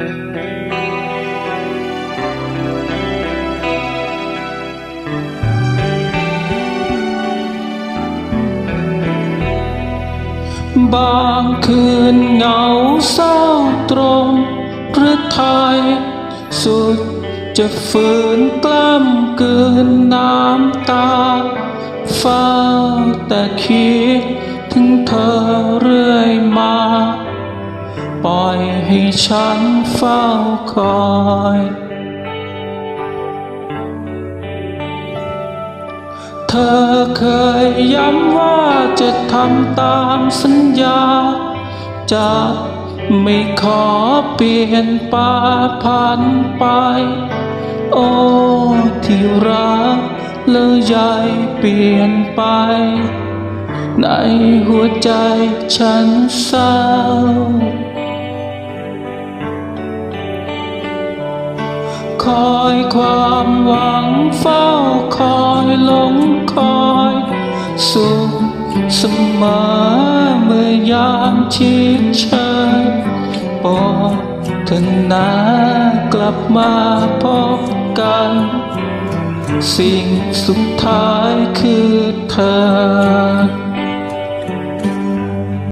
บางคืนเหงาเศร้าตรงหรือไทยสุดจะฝืนกล้ำกืนน้ำตาเฝ้าแต่คิดถึงเธอเรื่อยมา ปล่อย ให้ฉันเฝ้าคอย เธอเคยย้ำว่าจะทำตามสัญญา จะไม่ขอเปลี่ยนป่าพันไป โอ้ที่รักเลยใหญ่เปลี่ยนไปในหัวใจฉันเศร้า คอยความหวังเฝ้าคอยหลงคอยสุขเสมอเมื่อยามชิดเชยปรดเถอะนากลับมาพบกัน สิ่งสุดท้ายคือเธอ